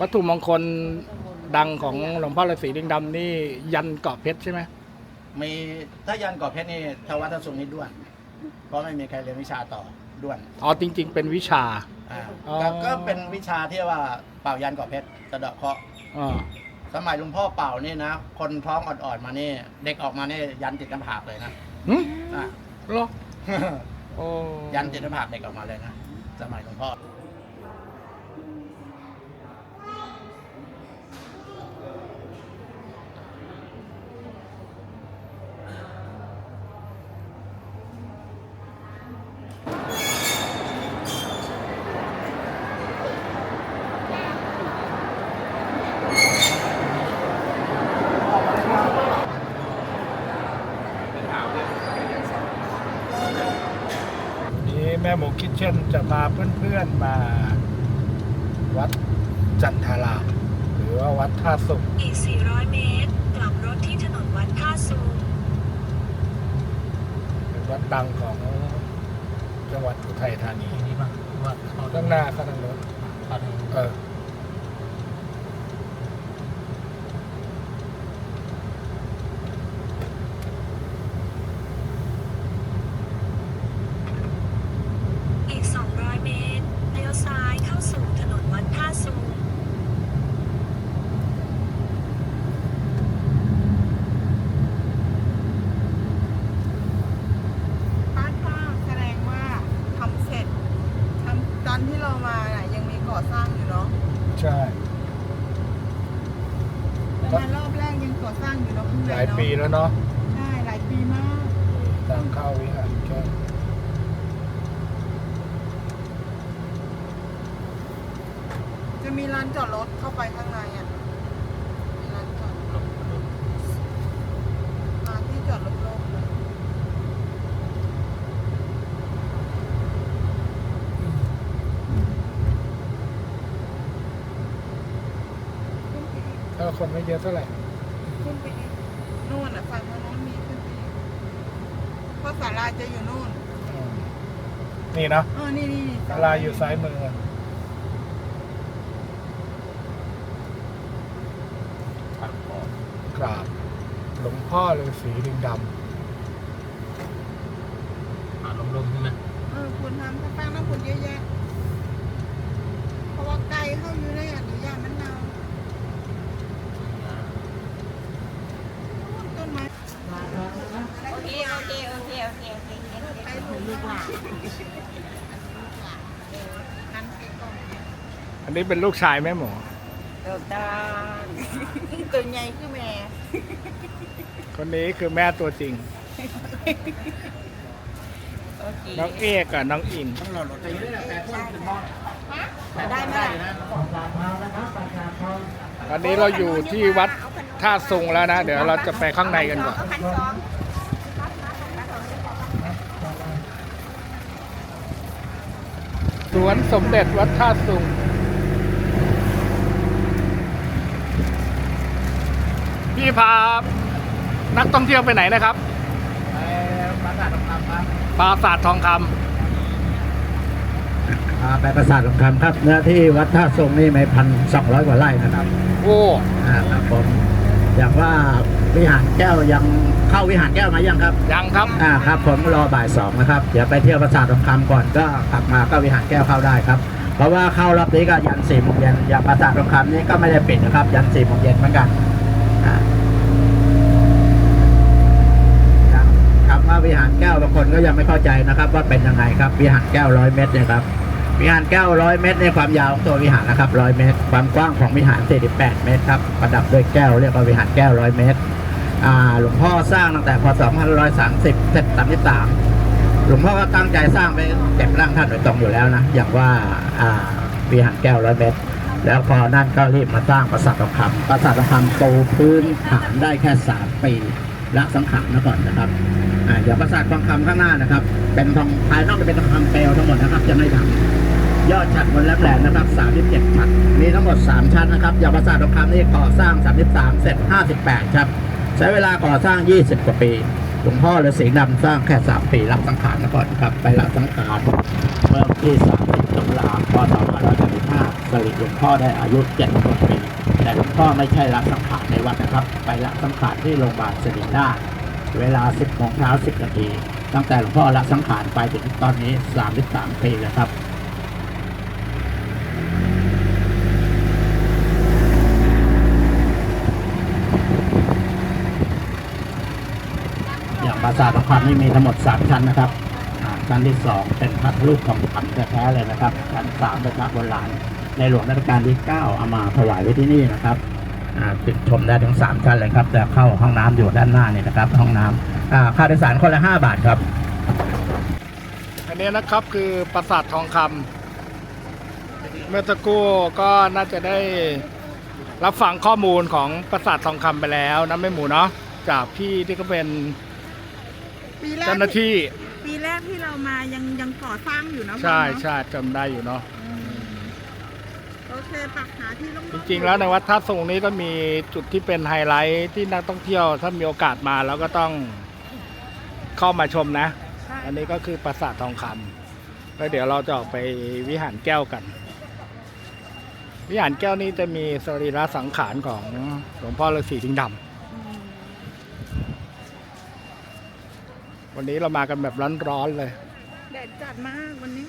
วัตถุมงคลดังของหลวงพ่อฤาษีลิงดำนี่ยันเกาะเพชรใช่ไหมมีถ้ายันก่อเพชรนี่ทวัฒนสุนิด้วน เพราะไม่มีใครเรียนวิชาต่อด้วนอ๋อจริง ๆ เป็นวิชาอ่าอ๋อก็ก็เป็นวิชาที่ว่าเป่ายันก่อเพชรสะเดาะเคราะห์อ๋อสมัยหลวงพ่อเป่านี่นะ คนท้องอ่อนๆมานี่ เด็กออกมานี่ยันติดหน้าผากเลยนะหึอะ เหรอโอ้ ยันติดหน้าผากเด็กออกมาเลยนะสมัยหลวงพ่อ เช่นจะพาเพื่อนๆมาวัดจันทารามหรือว่าวัดท่าสุกอีก400 เมตร กลับรถที่ถนนวัดท่าซูง เป็นวัดดังของจังหวัดอุทัยธานี นี่ป่ะว่าเขา ข้างหน้าข้างรถ เขาทำ เออ อีก 200 เมตร เลี้ยวซ้ายเข้าสู่ถนนวัดท่าซูง บ้านป้าแสดงว่าทำเสร็จทำตอนที่เรามาน่ะยังมีก่อสร้างอยู่เนาะ ใช่ แต่มารอบแรกยังก่อสร้างอยู่เนาะคุณ หลายปี เนาะ แล้วเนาะ ใช่หลายปีมาก ทางเข้าวิหารแก้ว จะมีลานจอดรถเข้าไปข้างในอะมีลานจอดรถลานที่จอดรถโล่งเลยถ้าคนไม่เยอะเท่าไหร่ขึ้นไปอีกนู่นอะฝั่งทางโน้นมีขึ้นไปอีกเพราะศาลาจะอยู่นู่นอืมนี่นะเออนี่นี่นี่ศาลาอยู่ซ้ายมือ ปักคอก ราบ หลวง พ่อฤาษีลิงดหาลมๆใช่ไหมเออคุณทำถ้าฟังน้ำคุณเยอะแยะ เพราะว่าไกลเข้าอยู่ในอนุญาตมันนาวต้นไม้โอเค โอเค โอเค โอเค โอเคไกลถูกลูกหลานนั่นคือกล้องำอันนี้เป็นลูกชายแม่หมูถูกต้องตัวใหญ่คือแม่ คนนี้คือแม่ตัวจริง โอเคน้องเอกกับน้องอิงต้องหล่อรถไปเรื่อยๆแต่คนถึงมองได้ไหมล่ะตอนนี้เราอยู่ที่วัดท่าซุงแล้วนะ เดี๋ยวเราจะไปข้างในกันก่อนเอาพันสองสวนสมเด็จวัดท่าซุง พี่พา นักท่องเที่ยวไปไหนนะครับไปปราสาททองคำครับปราสาททองคอ่าไปปราสาททองคำครับเนื้อที่วัดท่าทรงนี่ไม่พันสองร้อยกว่าไร่นะครับำโอ้อ่าครับผมอย่างว่าวิหารแก้วยังเข้าวิหารแก้วมายังครับ ยังครับอ่าครับ ผมรอบ่ายสองนะครับเดี๋ยวไปเที่ยวปราสาททองคำก่อนก็กลับมาก็วิหารแก้วเข้าได้ครับ เพราะว่าเข้ารอบนี้ก็ยันสี่โมงเย็นอย่างปราสาททองคำนี่ก็ไม่ได้ปิดนะครับ ยันสี่โมงเย็นเหมือนกันอ่าครับคำ ว่าวิหารแก้วบางคนก็ยังไม่เข้าใจนะครับ ว่าเป็นยังไงครับวิหารแก้วร้อยเมตรเนี่ยครับวิหารแก้วร้อยเมตรในความยาวของตัววิหารนะครับร้อยเมตร ความกว้างของวิหาร48เมตรครับประดับด้วยแก้วเรียกว่าวิหารแก้วร้อยเมตรหลวงพ่อสร้างตั้งแต่พศ2530เสร็จ33หลวงพ่อก็ตั้งใจสร้างไปเก็บร่างท่านโดยตรงอยู่แล้วนะอย่างว่าวิหารแก้วร้อยเมตร แล้วพอนั่นก็รีบมาสร้างปราสาททองคำปราสาททองคำปูพื้นฐานได้แค่ 3 ปีละสังขารนะก่อนนะครับ อ่าอย่าปราสาททองคำข้างหน้านะครับ เป็นทองภายนอกจะเป็นทองคำเปลวทั้งหมดนะครับจะไม่ดำยอดฉัดบนแหลมแหลมนะครับ37ฉัดมีทั้งหมด 3 ชั้นนะครับยาปราสาททองคำนี่ก่อสร้าง 33 เสร็จ 58 ครับ ใช้เวลาก่อสร้าง 20 กว่าปีหลวงพ่อฤาษีดำสร้างแค่3ปีรับสังขารนะก่อนครับไปรับสังขารเมื่อวันที่30ตุลาคมพศ2535สริหลวงพ่อได้อายุเจ็ดปีแต่หลวงพ่อไม่ใช่ละสังขารในวัดนะครับ ไปละสังขารที่โรงพยาบาลสิริราช เวลา 10โมงเช้า 10 นาที ตั้งแต่หลวงพ่อละสังขารไปถึงตอนนี้ 33 ปีแล้วครับอย่างปราสาททองคำนี่มีทั้งหมด 3 ชั้นนะครับ ชั้นที่ 2 เป็นพระรูปทองคำแท้ๆเลยนะครับ ชั้น3เป็นพระโบราณในหลวงรัชกาลที่ 9 เอามาถวายไว้ที่นี่นะครับ ชมได้ทั้ง3ชั้นเลยครับแต่เข้าห้องน้ำอยู่ด้านหน้านี่นะครับ ห้องน้ำอ่าค่าโดยสารคนละ 5 บาทครับ อันนี้นะครับคือปราสาททองคำเมื่อสักครู่ก็น่าจะได้รับฟังข้อมูลของปราสาททองคำไปแล้วนะแม่หมูเนาะจากพี่ที่ก็เป็นปีแรกเจ้าหน้าที่ปีแรกที่เรามายังยังก่อสร้างอยู่นะใช่พ่อเนอะใช่จำได้อยู่เนาะอืมโอ เคปักหาที่ลงจริงๆ แล้วในวัดท่าทรงนี้ก็มีจุดที่เป็นไฮไลท์ที่นักท่องเที่ยวถ้ามีโอกาสมาแล้วก็ต้องเข้ามาชมนะ ใช่อันนี้ก็คือปราสาททองคำแล้วเดี๋ยวเราจะออกไปวิหารแก้วกัน วิหารแก้วนี้จะมีสรีระสังขารของหลวงพ่อฤาษีสิงห์ดอืมำวันนี้เรามากันแบบร้อนๆเลย แดดจัดมากวันนี้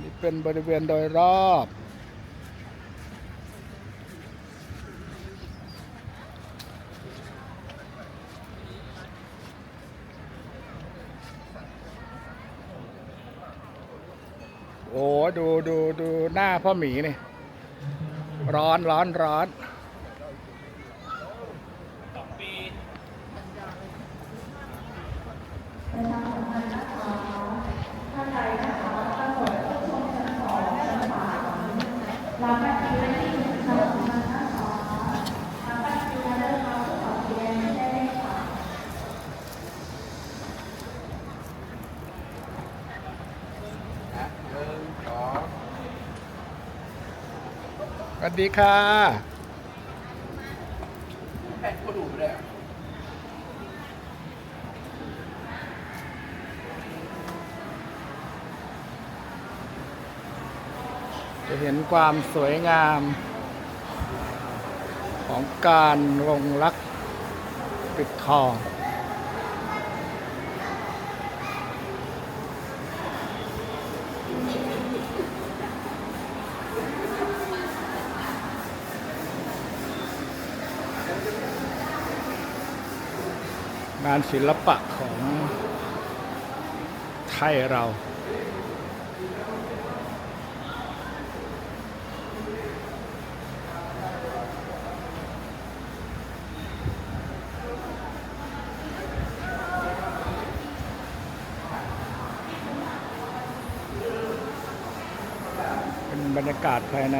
นี่เป็นบริเวณโดยรอบ โอ้ดูดูดูหน้าพ่อหมีนี่ ร้อนร้อนร้อน วัสดีค่ะจะเห็นความสวยงาม ของการลงรักปิดทอง งานศิลปะของไทยเราเป็นบรรยากาศภายใน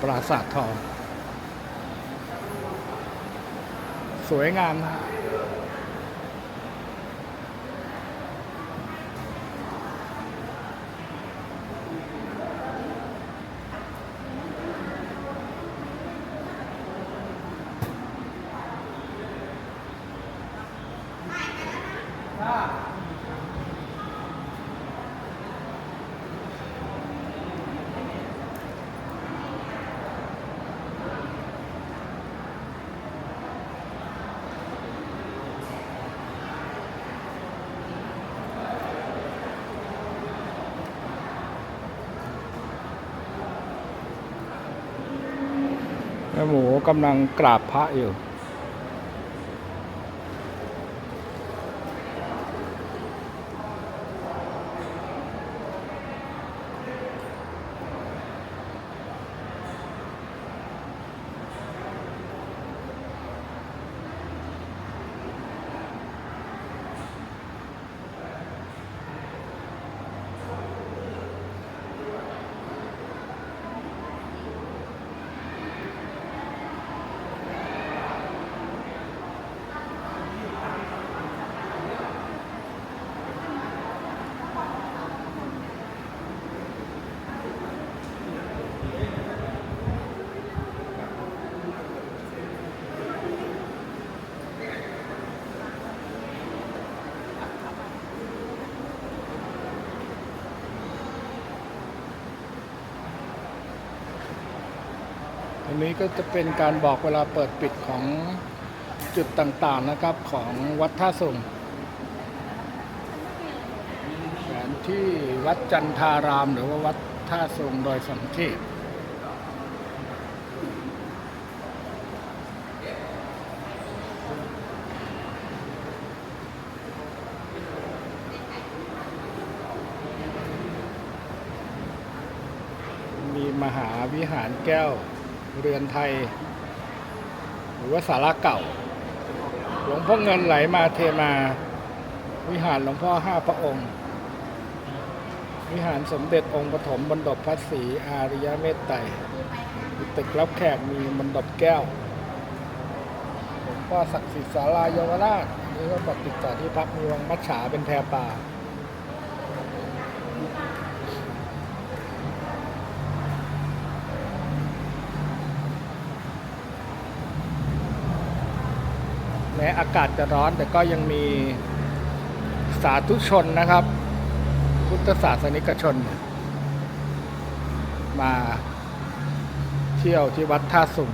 ปราสาททอง สวยงามนะ หมูกำลังกราบพระอยู่ นนี้ก็จะเป็นการบอกเวลาเปิดปิดของจุดต่างๆนะครับของวัดท่าสุงแผนที่วัดจันทาราม หรือว่าวัดท่าสุงโดยสังเขตมีมหาวิหารแก้ว เรือนไทย หรือว่าสาราเก่า หลวงพ่อเงินไหลมาเทมา วิหารหลวงพ่อห้าพระองค์ วิหารสมเด็จองค์ปฐมบรรดบพระศรีอาริยเมตไตรมีตึกรับแขกมีบรรดบแก้วหลวงพ่อศักดิ์สิทธิ์ศาลายาวราชนนี่ก็ปฏิจจาที่พักมีวังมัจฉาเป็นแพรป่า ม้อากาศจะร้อนแต่ก็ยังมีสาธุชนนะครับ พุทธศาสนิกชน มาเที่ยวที่วัดท่าสุง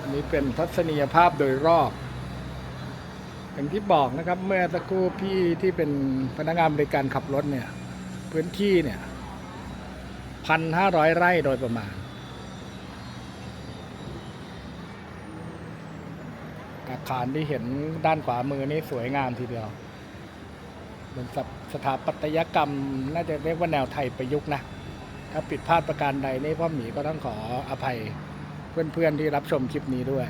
อันนี้เป็นทัศนียภาพโดยรอบอย่างที่บอกนะครับ เมื่อสักครู่พี่ที่เป็นพนักงานบริการขับรถเนี่ย พื้นที่เนี่ยพันห้าร้อยไร่โดยประมาณ อาคารที่เห็นด้านขวามือนี่สวยงามทีเดียวเป็นสถสถาปัตยกรรมน่าจะเรียกว่าแนวไทยประยุกต์นะ ถ้าผิดพลาดประการใดนี่พ่อหมีก็ต้องขออภัยเพื่อนๆที่รับชมคลิปนี้ด้วย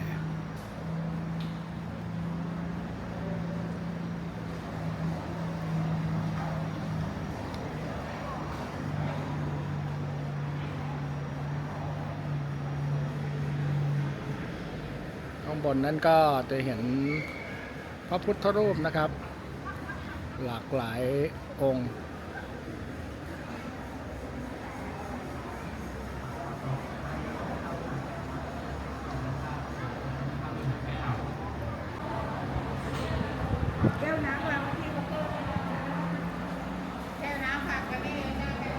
นนั้นก็จะเห็นพระพุทธรูปนะครับ หลากหลายองค์ แก้วน้ำวางไว้ที่เคาน์เตอร์แก้วน้ำฝากไว้นี่หน้าแก้ว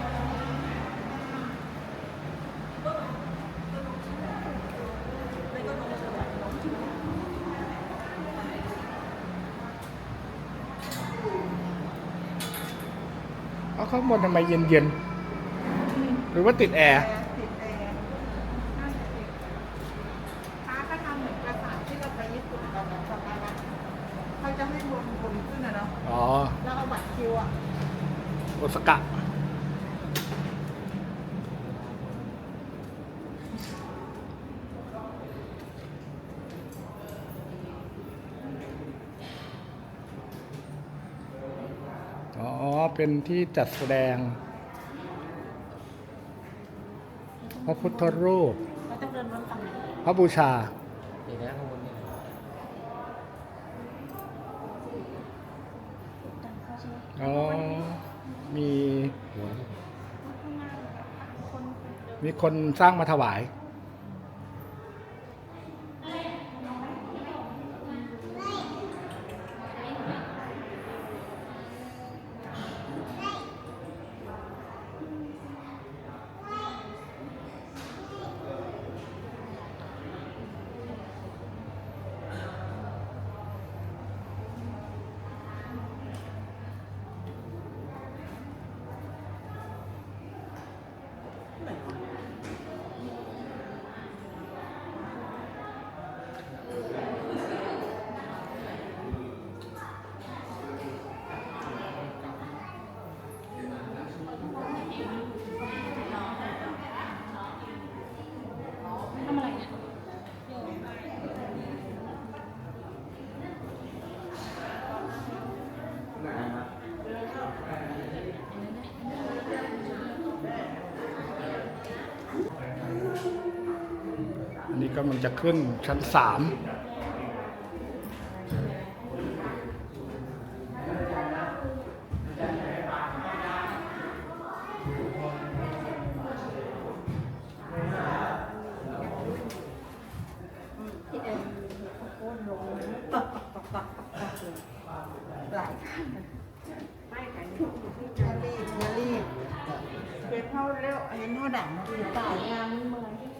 เอา ข้างบนทำไมเย็นๆ หรือว่าติดแอร์ติดแอร์น่าจะติดป้าก็ทำเหมือนปราสาทที่เราไปญี่ปุ่นกันนะจำได้ไหมเขาจะให้บนบนขึ้นนะเนาะ อ๋อ แล้วเอาบัตรคิวอะ โอสกะ อ๋อ เป็นที่จัดแสดง พระพุทธรูป เราต้องเดินบนฝั่งไหนพระบูชา เดี๋ยวนะข้างบนนี่ดันเข้าใช่ไหมอ๋อ มีหัว ข้างหน้าคนเดิน มีคนสร้างมาถวายำลังจะขึ้นชั้นสามที่เอ็มโค่นลงตกตกตกตกเลยหลายขั้นไม่กันอย่ารีบอย่ารีบเป็นดังนะพี่ตายงานมันเหมือ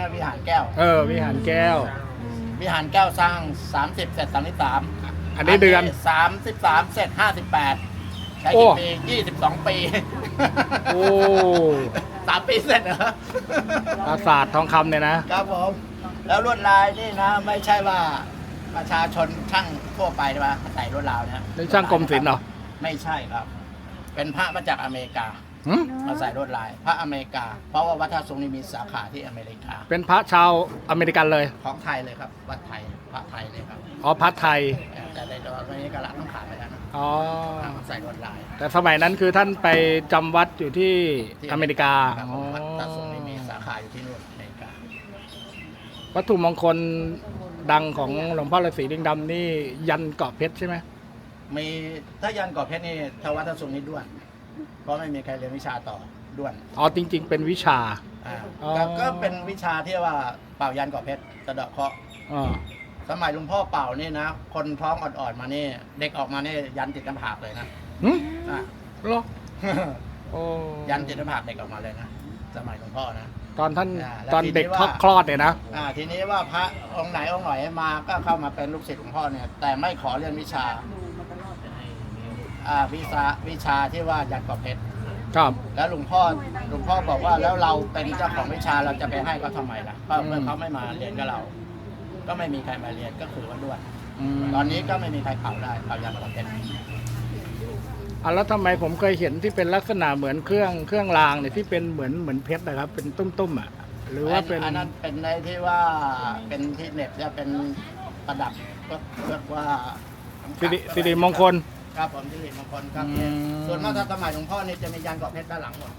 ปีนะวิหารแก้ว เออ วิหารแก้ว วิหารแก้วสร้าง 30 เสร็จ33อันนี้เดือน 33 เสร็จ 58 ใช้โอ้กี่ปี 22 ปี โอ้สามปีเสร็จเหรอปราสาททองคำเนี่ยนะ ครับผม แล้วลวดลายนี่นะ ไม่ใช่ว่าประชาชนช่างทั่วไปนะมาใส่ลวดลายนะนี่ช่างกรมศิลป์เหรอ ไม่ใช่ครับ เป็นพระมาจากอเมริกา หึมาใส่ลวดลาย พระอเมริกา เพราะว่าวัดท่าทรงนี่มีสาขาที่อเมริกา เป็นพระชาวอเมริกันเลยของไทยเลยครับ วัดไทย พระไทยเลยครับ อ๋อพระไทยแต่ในตัวนี้กระลักต้องขายไปแล้วนะอ๋อใส่ลวดลายแต่สมัยนั้นคือท่านไปจำวัดอยู่ที่ที่อเมริกาครับอ๋อวัดท่าทรงนี่มีสาขาอยู่ที่นู่นอเมริกา วัตถุมงคลดังของหลวงพ่อฤาษีลิงดำนี่ยันเกาะเพชรใช่ไหมมีถ้ายันก่อเพชรนี่ทวัดท่าทรงนี่ด้วน เพราะไม่มีใครเรียนวิชาต่อด้วนอ๋อจริง ๆ เป็นวิชา อ่าอ๋อ ก็ก็เป็นวิชาที่ว่าเป่ายันก่อเพชรสะเดาะเคราะห์อ๋อสมัยหลวงพ่อเป่านี่นะ คนท้องอ่อนๆมานี่ เด็กออกมานี่ยันติดกำผากเลยนะหึอะ เหรอโอ้ยันติดกำผากเด็กออกมาเลยนะสมัยหลวงพ่อนะ ตอนท่านอ่าแล้วตอนเด็กทีนี้ว่า คลอดเนี่ยนะอ่าทีนี้ว่าพระองค์ไหนองค์ไหนมาก็เข้ามาเป็นลูกศิษย์หลวงพ่อเนี่ยแต่ไม่ขอเรียนวิชา อ่าวิชาวิชาที่ว่ายันก่อเพชรครับแล้วหลวงพ่อหลวงพ่อบอกว่าแล้วเราเป็นเจ้าของวิชาเราจะไปให้เขาทำไมล่ะก็เมื่อเขาไม่มาเรียนกับเรา ก็ไม่มีใครมาเรียนก็คือว่าด้วนอืมตอนนี้ก็ไม่มีใครเผาได้เผายันก่อเพชรอะแล้วทำไมผมเคยเห็นที่เป็นลักษณะเหมือนเครื่องเครื่องรางเนี่ยที่เป็นเหมือนเหมือนเพชรนะครับ เป็นตุ้มๆอะหรือว่าเป็นอันนั้นเป็นในที่ว่าเป็นที่เหน็บจะเป็นประดับก็เรียกว่าสิริสิริมงคล ครับผมสิริมงคลครับอืม ส่วนมากถ้าสมัยหลวงพ่อนี่จะมียันเกาะเพชรด้านหลังหมด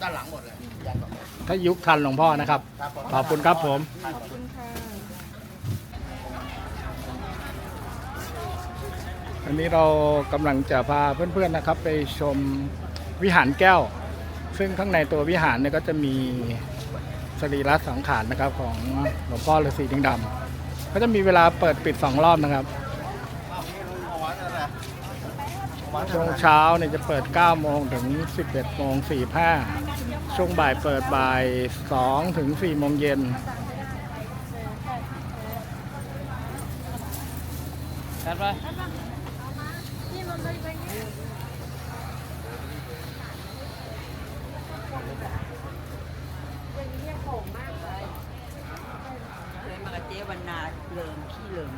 ด้านหลังหมดเลยยันเกาะเพชรถ้ายุคทันหลวงพ่อนะครับ ครับผมขอบคุณครับผม ขอบคุณอันนี้เรากำลังจะพาเพื่อนๆนะครับ ไปชมวิหารแก้ว ซึ่งข้างในตัววิหารเนี่ยก็จะมีสรีระสังขารนะครับของหลวงพ่อฤาษีลิงดำก็จะมีเวลาเปิดปิดสองรอบนะครับ ช่วงเช้าเนี่ยจะเปิด 9 โมงถึง 11 โมง 45 ช่วงบ่ายเปิดบ่าย 2 ถึง 4 โมงเย็นไปยมากับเจ๊วันนาเลิมขี้เลิม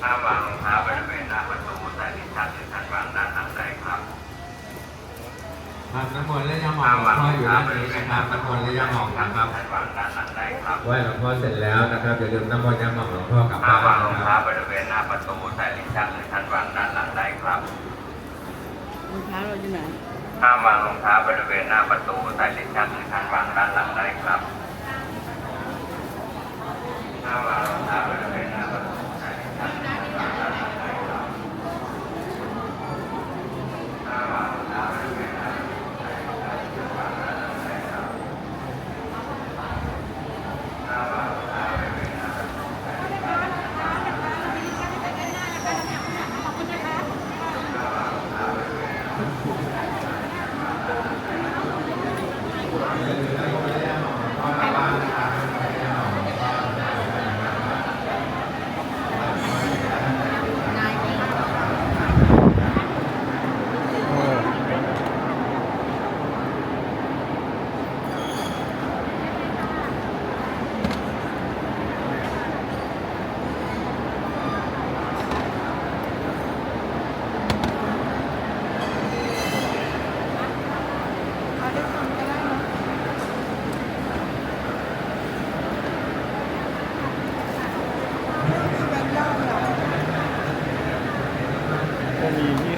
ถ้าวางรองเท้าบริเวณหน้าประตูใส่ลิ้นชักหรือชั้นวางด้านหลังได้ครับ ครับน้ำมนต์และยาหมองหล วงพ่ออยู่ด้านนี้นะครับน้ำมนต์และยาหมองนะครับชั้นวางด้านหลังได้ครับไหว้หลวงพ่อเสร็จแล้วนะครับอย่าลืมน้ำมนต์ยาหมองหลวงพ่อกลับถ้าบ้านวางรองนะคเท้ารับบริเวณหน้าประตูใส่ลิ้นชักหรือชั้นวางด้านหลังได้ครับรองเท้าเราอยู่ไหนถ้าวางรองเท้าบริเวณหน้าประตูใส่ลิ้นชักหรือชั้นวางด้านหลังได้ครับถ้าวางรองเท้าบริเวณ Mm-hmm.